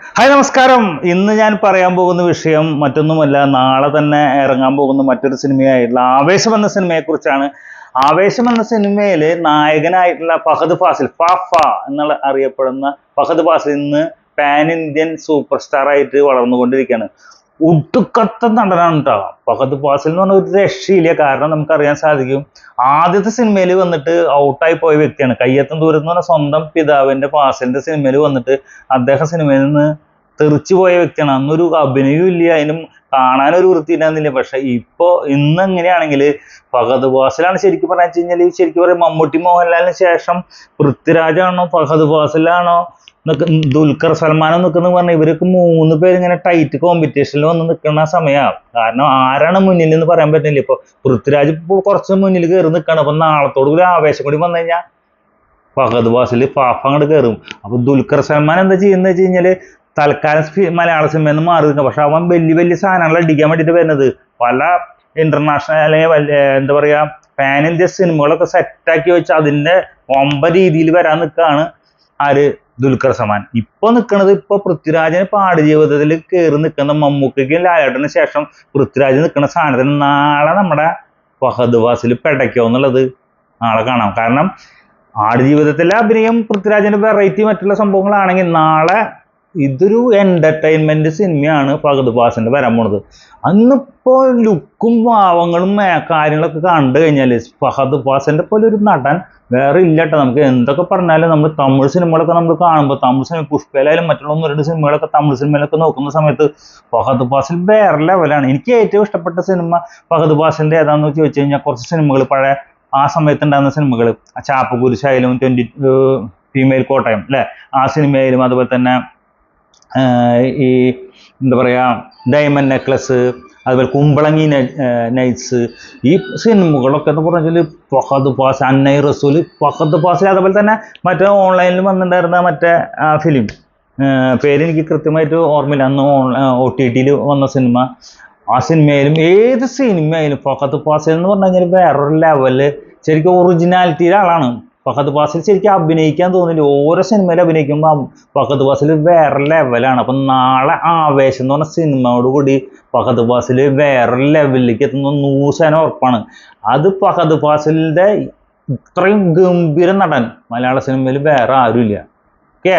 Hi നമസ്കാരം. ഇന്ന് ഞാൻ പറയാൻ പോകുന്ന വിഷയം മറ്റൊന്നുമല്ല നാളെ തന്നെ ഇറങ്ങാൻ പോകുന്ന മറ്റൊരു സിനിമയായിട്ടുള്ള ആവേശം എന്ന സിനിമയെ കുറിച്ചാണ് ആവേശം എന്ന സിനിമയിൽ നായകനായിട്ടുള്ള ഫഹദ് ഫാസിൽ ഫാഫ എന്നുള്ള അറിയപ്പെടുന്ന ഫഹദ് ഫാസിൽ ഇന്ന് പാൻ ഇന്ത്യൻ സൂപ്പർ സ്റ്റാർ ആയിട്ട് വളർന്നുകൊണ്ടിരിക്കുകയാണ്. ഒടുക്കത്തെ നടനാണ് കേട്ടോ ഫഹദ് ഫാസിൽ എന്ന് പറഞ്ഞ ഒരു രക്ഷയില്ല. കാരണം നമുക്കറിയാൻ സാധിക്കും ആദ്യത്തെ സിനിമയിൽ വന്നിട്ട് ഔട്ടായി പോയ വ്യക്തിയാണ്. കയ്യെത്തും ദൂരം എന്ന് പറഞ്ഞ സ്വന്തം പിതാവിന്റെ ഫാസിലിന്റെ സിനിമയിൽ വന്നിട്ട് അദ്ദേഹം സിനിമയിൽ നിന്ന് തെറിച്ചു പോയ വ്യക്തിയാണ്. അന്നൊരു അഭിനയവും ഇല്ല അതിനും കാണാനൊരു വൃത്തിയില്ലാന്നില്ല. പക്ഷെ ഇപ്പോ ഇന്ന് എങ്ങനെയാണെങ്കിൽ ഫഹദ് ഫാസിലാണ് ശരിക്കും പറഞ്ഞു കഴിഞ്ഞാൽ ശരിക്കും പറയാം മമ്മൂട്ടി മോഹൻലാലിന് ശേഷം പൃഥ്വിരാജാണോ ഫഹദ് ഫാസിലാണോ ദുൽഖർ സൽമാനോ നിൽക്കുന്ന പറഞ്ഞാൽ ഇവർക്ക് മൂന്ന് പേര് ഇങ്ങനെ ടൈറ്റ് കോമ്പറ്റീഷനിൽ വന്ന് നിൽക്കുന്ന സമയമാണ് കാരണം ആരാണ് മുന്നിൽ എന്ന് പറയാൻ പറ്റില്ല. ഇപ്പൊ പൃഥ്വിരാജ് ഇപ്പൊ കുറച്ച് മുന്നിൽ കയറി നിൽക്കണം അപ്പൊ നാളത്തോട് കൂടി ആവേശം കൂടി വന്നു കഴിഞ്ഞാൽ ഫഹദ് വാസിൽ ഫാഫ അങ്ങോട്ട് കയറും അപ്പൊ ദുൽഖർ സൽമാൻ എന്താ ചെയ്യുന്നത് വെച്ച് കഴിഞ്ഞാൽ തൽക്കാലം മലയാള സിനിമയിൽ നിന്ന് മാറി നിൽക്കുക പക്ഷെ അവൻ വലിയ വലിയ സാധനങ്ങൾ അടിക്കാൻ വേണ്ടിയിട്ട് വരുന്നത്. പല ഇന്റർനാഷണൽ അല്ലെങ്കിൽ എന്താ പറയാ പാൻ ഇന്ത്യ സിനിമകളൊക്കെ സെറ്റാക്കി വെച്ച് അതിന്റെ ഒമ്പ രീതിയിൽ വരാൻ നിൽക്കുകയാണ് ആര് ദുൽഖർ സൽമാൻ ഇപ്പൊ നിൽക്കുന്നത് ഇപ്പൊ പൃഥ്വിരാജന് പാട് ജീവിതത്തിൽ കയറി നിൽക്കുന്ന മമ്മൂക്കയ്ക്കും ലാലേട്ടന് ശേഷം പൃഥ്വിരാജ് നിൽക്കുന്ന സാധനത്തിന് നാളെ നമ്മുടെ ഫഹദ് വാസിൽ പെടയ്ക്കോ എന്നുള്ളത് നാളെ കാണാം. കാരണം ആടുജീവിതത്തിലെ അഭിനയം പൃഥ്വിരാജിന്റെ വെറൈറ്റി മറ്റുള്ള സംഭവങ്ങളാണെങ്കിൽ നാളെ ഇതൊരു എന്റർടൈൻമെന്റ് സിനിമയാണ് ഫഹദ് ഫാസിന്റെ വരാൻ പോണത്. അന്നിപ്പോ ലുക്കും ഭാവങ്ങളും കാര്യങ്ങളൊക്കെ കണ്ടു കഴിഞ്ഞാൽ ഫഹദ് ഫാസിന്റെ പോലെ ഒരു നടൻ വേറെ ഇല്ല കേട്ടോ നമുക്ക് എന്തൊക്കെ പറഞ്ഞാലും നമ്മൾ തമിഴ് സിനിമകളൊക്കെ നമ്മൾ കാണുമ്പോൾ തമിഴ് സിനിമ പുഷ്പയിലായാലും മറ്റുള്ള ഒന്ന് രണ്ട് സിനിമകളൊക്കെ തമിഴ് സിനിമയിലൊക്കെ നോക്കുന്ന സമയത്ത് ഫഹദ് ഫാസിൽ വേറെ ലെവലാണ് എനിക്ക് ഏറ്റവും ഇഷ്ടപ്പെട്ട സിനിമ ഫഹദ് ഫാസിന്റെ ഏതാണെന്ന് ചോദിച്ചു കഴിഞ്ഞാൽ കുറച്ച് സിനിമകൾ പഴയ ആ സമയത്ത് ഉണ്ടാകുന്ന സിനിമകൾ ചാപ്പകുരിശായാലും ട്വന്റി ഫീമെയിൽ കോട്ടയം അല്ലെ ആ സിനിമയിലും അതുപോലെ തന്നെ ഈ എന്താ പറയുക ഡയമണ്ട് നെക്ലസ് അതുപോലെ കുമ്പളങ്ങി നൈറ്റ്സ് ഈ സിനിമകളൊക്കെ എന്ന് പറഞ്ഞാൽ ഫഹദ് ഫാസ് അന്നൈ റസൂൽ ഫഹദ് ഫാസിൽ അതുപോലെ തന്നെ മറ്റേ ഓൺലൈനിൽ വന്നിട്ടുണ്ടായിരുന്ന മറ്റേ ആ ഫിലിം. പേരെനിക്ക് കൃത്യമായിട്ട് ഓർമ്മയില്ല. അന്ന് ഒ ടി ടിയിൽ വന്ന സിനിമ. ആ സിനിമയിലും ഏത് സിനിമയിലും ഫഹദ് ഫാസിൽ എന്ന് പറഞ്ഞു കഴിഞ്ഞാൽ വേറൊരു ലെവൽ ശരിക്കും ഒറിജിനാലിറ്റിയുടെ ആളാണ്. ഫഹദ് ഫാസിൽ ശരിക്കും അഭിനയിക്കാൻ തോന്നില്ല. ഓരോ സിനിമയിൽ അഭിനയിക്കുമ്പോൾ ഫഹദ് ഫാസിൽ വേറെ ലെവലാണ് അപ്പം നാളെ ആവേശം എന്ന് പറഞ്ഞ സിനിമയോട് കൂടി ഫഹദ് ഫാസിൽ വേറെ ലെവലിലേക്ക് എത്തുന്ന നൂറ് ശതമാനം ഉറപ്പാണ്. അത് ഫഹദ് ഫാസിലിന്റെ ഇത്രയും ഗംഭീര നടൻ മലയാള സിനിമയിൽ വേറെ ആരുമില്ല. ഓക്കെ